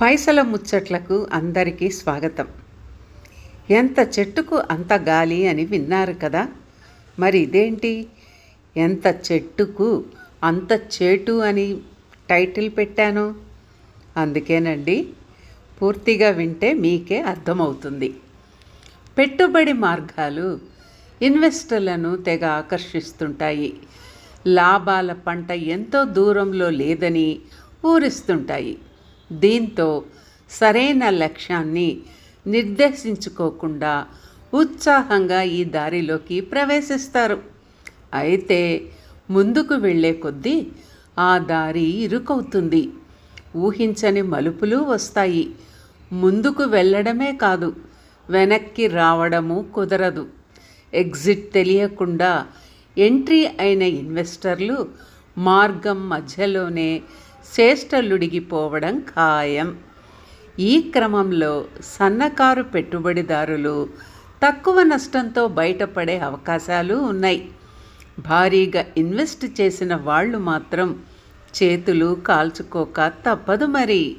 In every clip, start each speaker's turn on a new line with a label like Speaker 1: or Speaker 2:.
Speaker 1: పైసల ముచ్చట్లకు అందరికీ స్వాగతం. ఎంత చెట్టుకు అంత గాలి అని విన్నారు కదా? మరి ఇదేంటి? ఎంత చెట్టుకు అంత చేటు అని టైటిల్ పెట్టాను? అందుకేనండి పూర్తిగా వింటే మీకే అర్థమవుతుంది. పెట్టుబడి మార్గాలు ఇన్వెస్టర్లను తెగ ఆకర్షిస్తుంటాయి. లాభాల పంట ఎంతో దూరంలో లేదని ఊరిస్తుంటాయి. దీంతో సరైన లక్ష్యాన్ని నిర్దేశించుకోకుండా ఉత్సాహంగా ఈ దారిలోకి ప్రవేశిస్తారు. అయితే ముందుకు వెళ్ళే కొద్దీ ఆ దారి ఇరుకవుతుంది. ఊహించని మలుపులు వస్తాయి. ముందుకు వెళ్ళడమే కాదు వెనక్కి రావడము కుదరదు. ఎగ్జిట్ తెలియకుండా ఎంట్రీ అయిన ఇన్వెస్టర్లు మార్గం మధ్యలోనే శ్రేష్టల్లుడిగిపోవడం ఖాయం. ఈ క్రమంలో సన్నకారు పెట్టుబడిదారులు తక్కువ నష్టంతో బయటపడే అవకాశాలు ఉన్నాయి. భారీగా ఇన్వెస్ట్ చేసిన వాళ్ళు మాత్రం చేతులు కాల్చుకోక తప్పదు మరి.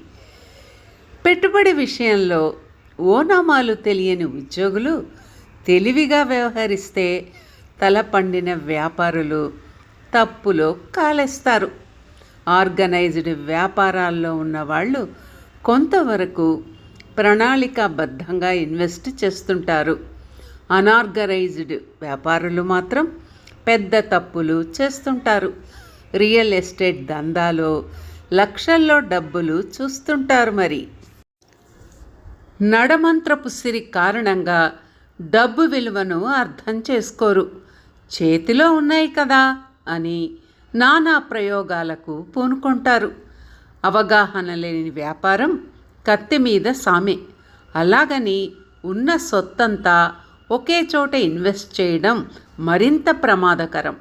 Speaker 1: పెట్టుబడి విషయంలో ఓనామాలు తెలియని ఉద్యోగులు తెలివిగా వ్యవహరిస్తే తల పండిన వ్యాపారులు తప్పులో కాలేస్తారు. ఆర్గనైజ్డ్ వ్యాపారాల్లో ఉన్న వాళ్ళు కొంతవరకు ప్రణాళికాబద్ధంగా ఇన్వెస్ట్ చేస్తుంటారు. అనార్గనైజ్డ్ వ్యాపారులు మాత్రం పెద్ద తప్పులు చేస్తుంటారు. రియల్ ఎస్టేట్ దందాలో లక్షల్లో డబ్బులు చూస్తుంటారు మరి. నడమంత్రపు సిరి కారణంగా డబ్బు విలువను అర్థం చేసుకోరు. చేతిలో ఉన్నాయి కదా అని నానా ప్రయోగాలకు పూనుకుంటారు. అవగాహన లేని వ్యాపారం కత్తి మీద సామె. అలాగని ఉన్న సొత్తంతా ఒకే చోట ఇన్వెస్ట్ చేయడం మరింత ప్రమాదకరం.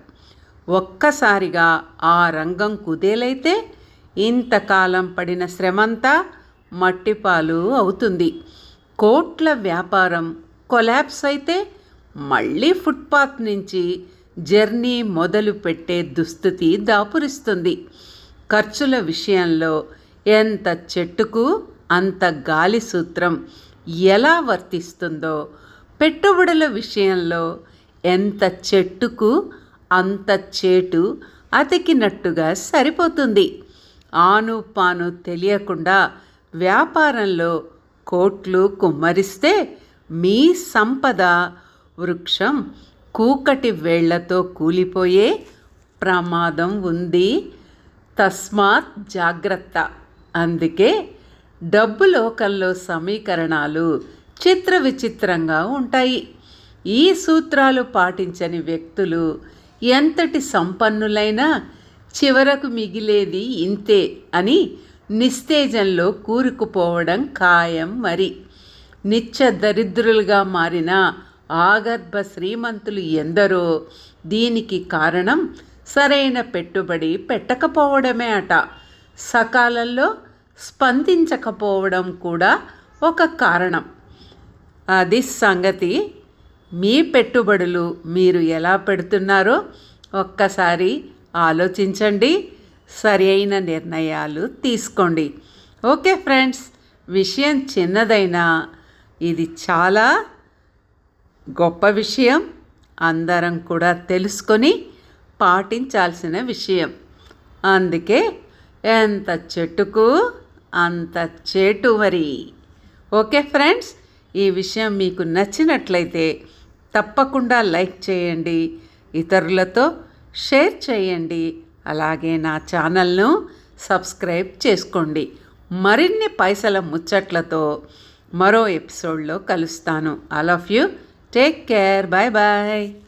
Speaker 1: ఒక్కసారిగా ఆ రంగం కుదేలైతే ఇంతకాలం పడిన శ్రమంతా మట్టిపాలు అవుతుంది. కోట్ల వ్యాపారం కొలాప్స్ అయితే మళ్ళీ ఫుట్పాత్ నుంచి జర్నీ మొదలు పెట్టే దుస్థితి దాపురిస్తుంది. ఖర్చుల విషయంలో ఎంత చెట్టుకు అంత గాలి సూత్రం ఎలా వర్తిస్తుందో పెట్టుబడుల విషయంలో ఎంత చెట్టుకు అంత చేటు అతికినట్టుగా సరిపోతుంది. ఆను పాను తెలియకుండా వ్యాపారంలో కోట్లు కుమ్మరిస్తే మీ సంపద వృక్షం కూకటి వేళ్ళతో కూలిపోయే ప్రమాదం ఉంది. తస్మాత్ జాగ్రత్త. అందుకే డబ్బు లోకంలో సమీకరణాలు చిత్ర విచిత్రంగా ఉంటాయి. ఈ సూత్రాలు పాటించని వ్యక్తులు ఎంతటి సంపన్నులైనా చివరకు మిగిలేది ఇంతే అని నిస్తేజంలో కూరుకుపోవడం ఖాయం మరి. నిత్య దరిద్రులుగా మారిన ఆగర్భ శ్రీమంతులు ఎందరో దీనికి కారణం సరైన పెట్టుబడి పెట్టకపోవడమే అట. సకాలంలో స్పందించకపోవడం కూడా ఒక కారణం. అది సంగతి. మీ పెట్టుబడులు మీరు ఎలా పెడుతున్నారో ఒక్కసారి ఆలోచించండి. సరి అయిన నిర్ణయాలు తీసుకోండి. ఓకే ఫ్రెండ్స్ విషయం చిన్నదైనా ఇది చాలా గొప్ప విషయం. అందరం కూడా తెలుసుకొని పాటించాల్సిన విషయం. అందుకే ఎంత చెట్టుకు అంత చేటు మరి ఓకే ఫ్రెండ్స్ ఈ విషయం మీకు నచ్చినట్లయితే తప్పకుండా లైక్ చేయండి ఇతరులతో షేర్ చేయండి అలాగే నా ఛానల్ను సబ్స్క్రైబ్ చేసుకోండి. మరిన్ని పైసల ముచ్చట్లతో మరో ఎపిసోడ్లో కలుస్తాను. All of you Take care. Bye bye.